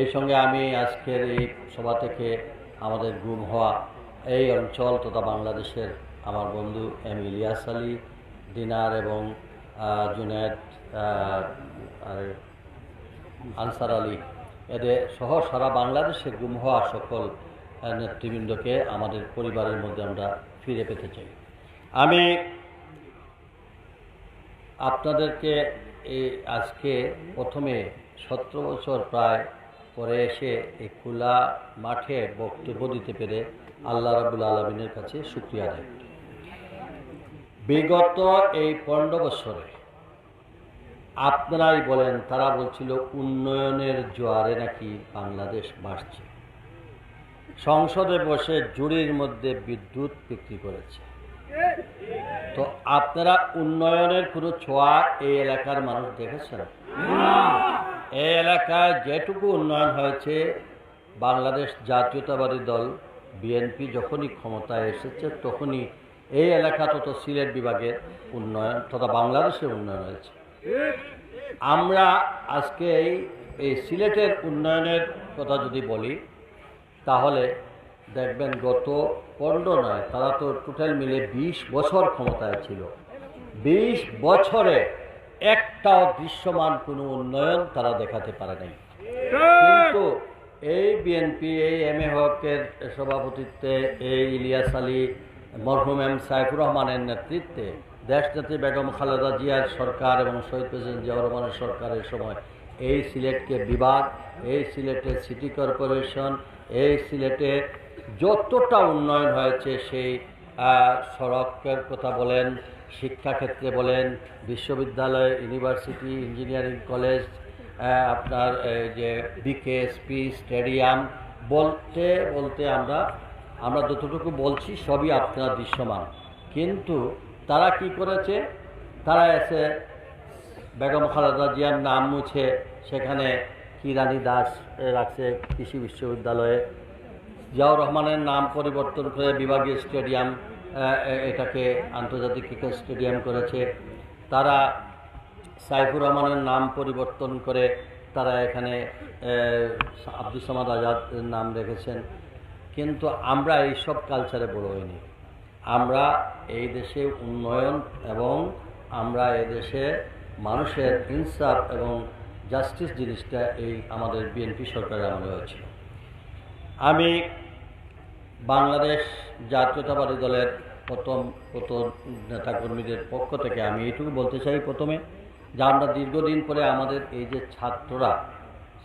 এই সঙ্গে আমি আজকের এই সভা থেকে আমাদের গুম হওয়া এই অঞ্চল তথা বাংলাদেশের আমার বন্ধু এম ইলিয়াস আলী, দিনার এবং জুনেদ আর, আনসার আলী এদের সহ সারা বাংলাদেশে গুম হওয়া সকল নেতৃবৃন্দকে আমাদের পরিবারের মধ্যে আমরা ফিরে পেতে চাই। আমি আপনাদেরকে এই আজকে প্রথমে সতেরো বছর প্রায় পরে এসে এই খোলা মাঠে বক্তব্য দিতে পেরে আল্লাহ রাবুল আলমিনের কাছে শুক্রিয়া আদায় করি। বিগত এই পনেরো বছরে আপনারাই বলেন, তারা বলছিল উন্নয়নের জোয়ারে নাকি বাংলাদেশ বাড়ছে। সংসদে বসে জুড়ির মধ্যে বিদ্যুৎ বিক্রি করেছে। তো আপনারা উন্নয়নের কোনো ছোঁয়া এই এলাকার মানুষ দেখেছেন? এই এলাকায় যেটুকু উন্নয়ন হয়েছে, বাংলাদেশ জাতীয়তাবাদী দল, বিএনপি যখনই ক্ষমতায় এসেছে, তখনই এই এলাকা তত সিলেট বিভাগের উন্নয়ন তথা বাংলাদেশের উন্নয়ন হয়েছে। আমরা আজকে এই এই সিলেটের উন্নয়নের কথা যদি বলি, তাহলে দেখবেন গত পনেরো নয়, তারা তো টোটাল মিলে বিশ বছর ক্ষমতায় ছিল। বিশ বছরে একটাও দৃশ্যমান কোনো উন্নয়ন তারা দেখাতে পারে নাই। কিন্তু এই বিএনপি এই এম এ হকের সভাপতিত্বে, এই ইলিয়াস আলী, মরহুম এম সাইফুর রহমানের নেতৃত্বে দেশনেত্রী বেগম খালেদা জিয়ার সরকার এবং শহীদ প্রেসিডেন্ট জিয়াউর রহমানের সরকারের সময় এই সিলেটকে বিভাগ, এই সিলেটের সিটি কর্পোরেশন, এই সিলেটে যতটা উন্নয়ন হয়েছে সেই সড়কের কথা বলেন শিক্ষাক্ষেত্রে বলেন, বিশ্ববিদ্যালয়, ইউনিভার্সিটি, ইঞ্জিনিয়ারিং কলেজ আপনার যে বিকেএসপি স্টেডিয়াম, বলতে বলতে আমরা আমরা যতটুকু বলছি সবই আপনার দৃশ্যমান। কিন্তু তারা কি করেছে? তারা এসে বেগম খালেদা জিয়ার নাম মুছে সেখানে কিরানী দাস রাখছে কৃষি বিশ্ববিদ্যালয়ে। জিয়াউর রহমানের নাম পরিবর্তন করে বিভাগীয় স্টেডিয়াম এটাকে আন্তর্জাতিক ক্রিকেট স্টেডিয়াম করেছে। তারা সাইফুর রহমানের নাম পরিবর্তন করে তারা এখানে আব্দুল সামাদ আজাদ নাম রেখেছেন। কিন্তু আমরা এইসব কালচারে বড় হইনি। আমরা এই দেশে উন্নয়ন এবং আমরা এই দেশে মানুষের ইনসাফ এবং জাস্টিস জিনিসটা এই আমাদের বিএনপি সরকারের আমলে হয়েছিল। আমি বাংলাদেশ জাতীয়তাবাদী দলের প্রথম প্রথম নেতাকর্মীদের পক্ষ থেকে আমি এইটুকু বলতে চাই প্রথমে যে আমরা দীর্ঘদিন পরে আমাদের এই যে ছাত্ররা,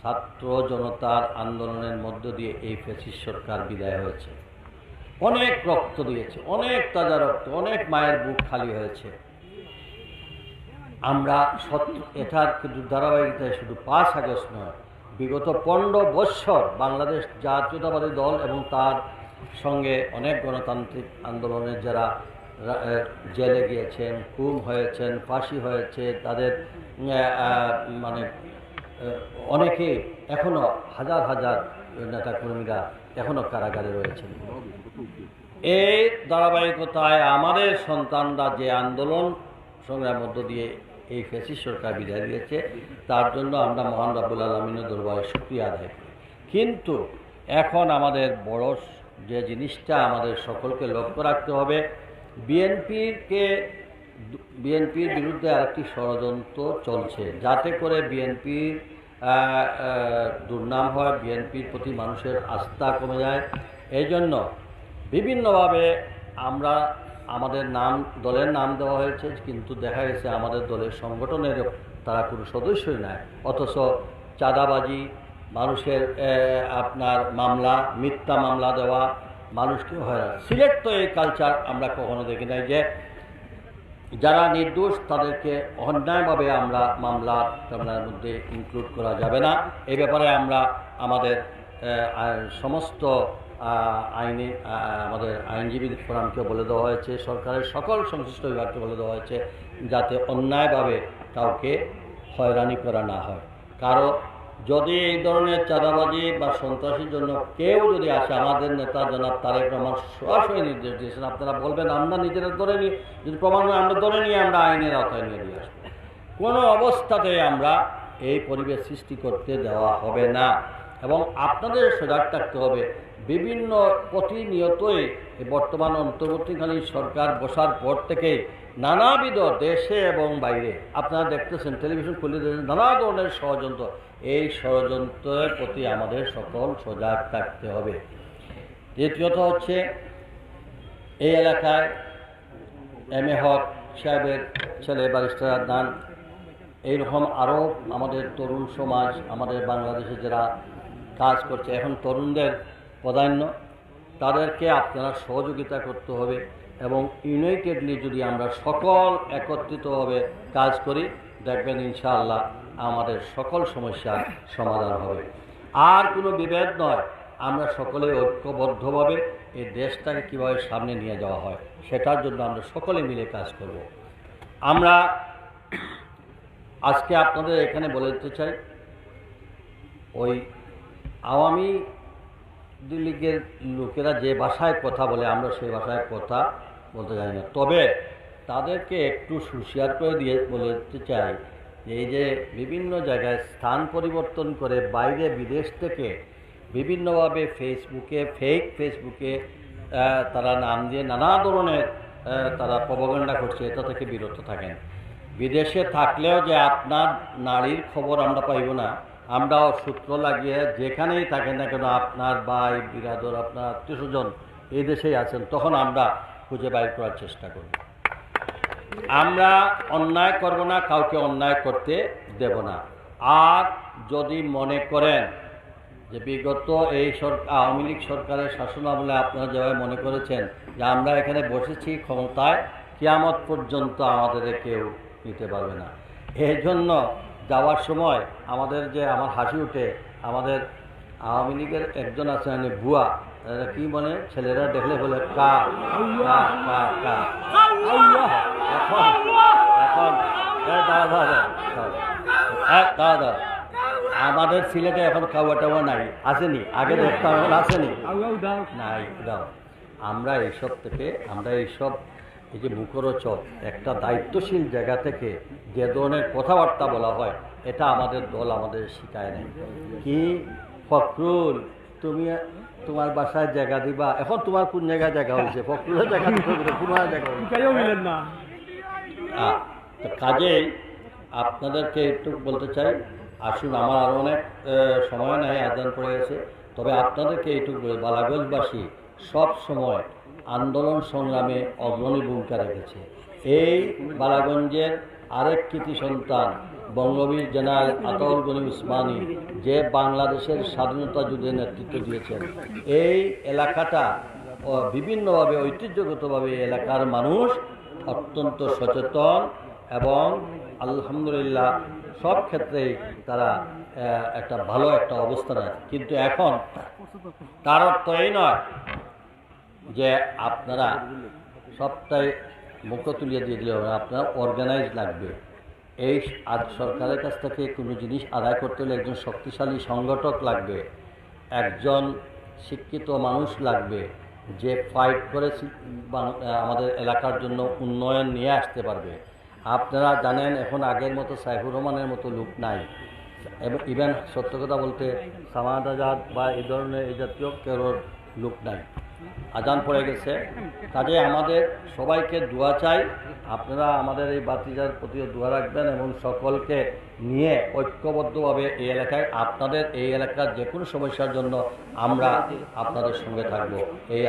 ছাত্র জনতার আন্দোলনের মধ্য দিয়ে এই ফেসিস সরকার বিদায় হয়েছে। অনেক রক্ত দিয়েছে, অনেক তাজা রক্ত, অনেক মায়ের বুক খালি হয়েছে। আমরা সত্য এটার কিন্তু ধারাবাহিকতায় শুধু পাঁচ আগস্ট নয়, বিগত পনেরো বৎসর বাংলাদেশ জাতীয়তাবাদী দল এবং তার সঙ্গে অনেক গণতান্ত্রিক আন্দোলনের যারা জেলে গিয়েছেন, খুন হয়েছেন, ফাঁসি হয়েছে, তাদের মানে অনেকে এখনও হাজার হাজার নেতাকর্মীরা এখনও কারাগারে রয়েছেন। এই ধারাবাহিকতায় আমাদের সন্তানরা যে আন্দোলন সংগ্রামের মধ্য দিয়ে এই ফেসি সরকার বিদায় দিয়েছে তার জন্য আমরা মহান রাবুল আলমিনের দরবারে শুক্রিয়া আদায় কিন্তু এখন আমাদের বড় যে জিনিসটা আমাদের সকলকে লক্ষ্য রাখতে হবে। বিএনপিকে বিএনপির বিরুদ্ধে আরেকটি ষড়যন্ত্র চলছে, যাতে করে বিএনপির দুর্নাম হয়, বিএনপির প্রতি মানুষের আস্থা কমে যায়। এই জন্য বিভিন্নভাবে আমরা আমাদের নাম, দলের নাম দেওয়া হয়েছে, কিন্তু দেখা গেছে আমাদের দলের সংগঠনের তারা কোনো সদস্যই নাই। অথচ চাঁদাবাজি মানুষের আপনার মামলা, মিথ্যা মামলা দেওয়া মানুষকে হয়রান। সিলেট তো এই কালচার আমরা কখনো দেখি নাই যে যারা নির্দোষ তাদেরকে অন্যায়ভাবে আমরা মামলা টামলার মধ্যে ইনক্লুড করা যাবে না। এই ব্যাপারে আমরা আমাদের সমস্ত আইনি আমাদের আইনজীবী ফোরামকে বলে দেওয়া হয়েছে, সরকারের সকল সংশ্লিষ্ট বিভাগকে বলে দেওয়া হয়েছে যাতে অন্যায়ভাবে কাউকে হয়রানি করা না হয়। কারও যদি এই ধরনের চাঁদাবাজি বা সন্ত্রাসীর জন্য কেউ যদি আসে, আমাদের নেতা জনাব তারেক রহমান সরাসরি নির্দেশ দিয়েছেন। আপনারা বলবেন, আমরা নিজেরা ধরে নিই, যদি প্রমাণ আমরা ধরে নিয়ে আমরা আইনের আওতায় নিয়ে দিয়ে আসব। কোনো অবস্থাতে আমরা এই পরিবেশ সৃষ্টি করতে দেওয়া হবে না। এবং আপনাদের সজাগ থাকতে হবে, বিভিন্ন প্রতিনিয়তই বর্তমান অন্তর্বর্তীকালীন সরকার বসার পর থেকে নানাবিধ দেশে এবং বাইরে, আপনারা দেখতেছেন, টেলিভিশন খুলে দেখছেন নানা ধরনের ষড়যন্ত্র। এই ষড়যন্ত্রের প্রতি আমাদের সকল সজাগ থাকতে হবে। দ্বিতীয়ত হচ্ছে, এই এলাকায় এম এ হক সাহেবের ছেলে ব্যারিস্টার আদনান, এইরকম আরও আমাদের তরুণ সমাজ, আমাদের বাংলাদেশে যারা কাজ করছে, এখন তরুণদের প্রাধান্য, তাদেরকে আপনারা সহযোগিতা করতে হবে এবং ইউনাইটেডলি যদি আমরা সকল একত্রিতভাবে কাজ করি দেখবেন ইনশাআল্লাহ আমাদের সকল সমস্যার সমাধান হবে। আর কোনো বিভেদ নয়, আমরা সকলে ঐক্যবদ্ধভাবে এই দেশটাকে কীভাবে সামনে নিয়ে যাওয়া হয়, সেটার জন্য আমরা সকলে মিলে কাজ করব। আমরা আজকে আপনাদের এখানে বলে দিতে চাই, ওই আওয়ামী লীগের লোকেরা যে ভাষায় কথা বলে, আমরা সেই ভাষায় কথা বলতে জানি না। তবে তাদেরকে একটু সুশিয়ার করে দিয়ে বলে দিতে চাই, এই যে বিভিন্ন জায়গায় স্থান পরিবর্তন করে বাইরে বিদেশ থেকে বিভিন্নভাবে ফেসবুকে ফেক ফেসবুকে তারা নাম দিয়ে নানা ধরনের তারা প্রবগণ্ডা করছে এটা থেকে বিরত থাকেন। বিদেশে থাকলেও যে আপনার নারীর খবর আমরা পাইব না, আমরাও সূত্র লাগিয়ে যেখানেই থাকেন না কেন আপনার ভাই, বিরাদর, আপনার আত্মীয় স্বজন এই দেশেই আছেন, তখন আমরা খুঁজে বাইর করার চেষ্টা করব। আমরা অন্যায় করব না, কাউকে অন্যায় করতে দেব না। আর যদি মনে করেন যে বিগত এই সরকার আওয়ামী লীগ সরকারের শাসন আমলে আপনারা যেভাবে মনে করেছেন যে আমরা এখানে বসেছি ক্ষমতায়, কিয়ামত পর্যন্ত আমাদের কেউ নিতে পারবে না। এই জন্য যাওয়ার সময় আমাদের যে আমার হাসি উঠে, আমাদের আওয়ামী লীগের একজন আছে বুয়া এরা কি মনে ছেলেরা দেখলে বলে কা কা কা। আমাদের সিলেটে এখন খাওয়া টাওয়া নাই। আসেনি? আগে দেখতাম আসেনি? নাই, দাও। আমরা এইসব থেকে, আমরা এইসব, এই যে মুখরোচক একটা দায়িত্বশীল জায়গা থেকে যে ধরনের কথাবার্তা বলা হয়, এটা আমাদের দল আমাদের শিখায় নাই। কি? ফখরুল তুমি তোমার বাসায় জায়গা দিবা। এখন তোমার কোন জায়গায় জায়গা হয়েছে ফখরুলের জায়গা জায়গা আহ, কাজেই আপনাদেরকে একটু বলতে চাই আসুন আমার আরও অনেক সময় নেই আদান পড়ে গেছে। তবে আপনাদেরকে এইটুকু বলি, বালাগঞ্জবাসী সব সময় আন্দোলন সংগ্রামে অগ্রণী ভূমিকা রেখেছে। এই বালাগঞ্জের আরেক কৃতি সন্তান বঙ্গবীর জেনারেল আতাউল গনি উসমানী যে বাংলাদেশের স্বাধীনতা যুদ্ধে নেতৃত্ব দিয়েছেন। এই এলাকাটা বিভিন্নভাবে, ঐতিহ্যগতভাবে এলাকার মানুষ অত্যন্ত সচেতন এবং আলহামদুলিল্লাহ সব ক্ষেত্রেই তারা একটা ভালো একটা অবস্থান আছে। কিন্তু এখন তার অর্থ এই নয় যে আপনারা সবটাই মুখ তুলিয়ে দিয়ে দিলে আপনার অর্গানাইজ লাগবে। এই আজ সরকারের কাছ থেকে কোনো জিনিস আদায় করতে হলে একজন শক্তিশালী সংগঠক লাগবে, একজন শিক্ষিত মানুষ লাগবে যে ফাইট করে আমাদের এলাকার জন্য উন্নয়ন নিয়ে আসতে পারবে। আপনারা জানেন এখন আগের মতো সাইফুর রহমানের মতো লোক নাই। এবং ইভেন সত্য কথা বলতে সামাদ আজাদ বা এই ধরনের এই জাতীয় কেউ লোক নাই। আজান পড়ে গেছে। কাজে আমাদের সবাইকে দোয়া চাই। আপনারা আমাদের এই বাতিজার প্রতিও দোয়া রাখবেন এবং সকলকে নিয়ে ঐক্যবদ্ধভাবে এই এলাকায় আপনাদের এই এলাকার যে কোনো সমস্যার জন্য আমরা আপনাদের সঙ্গে থাকব। এই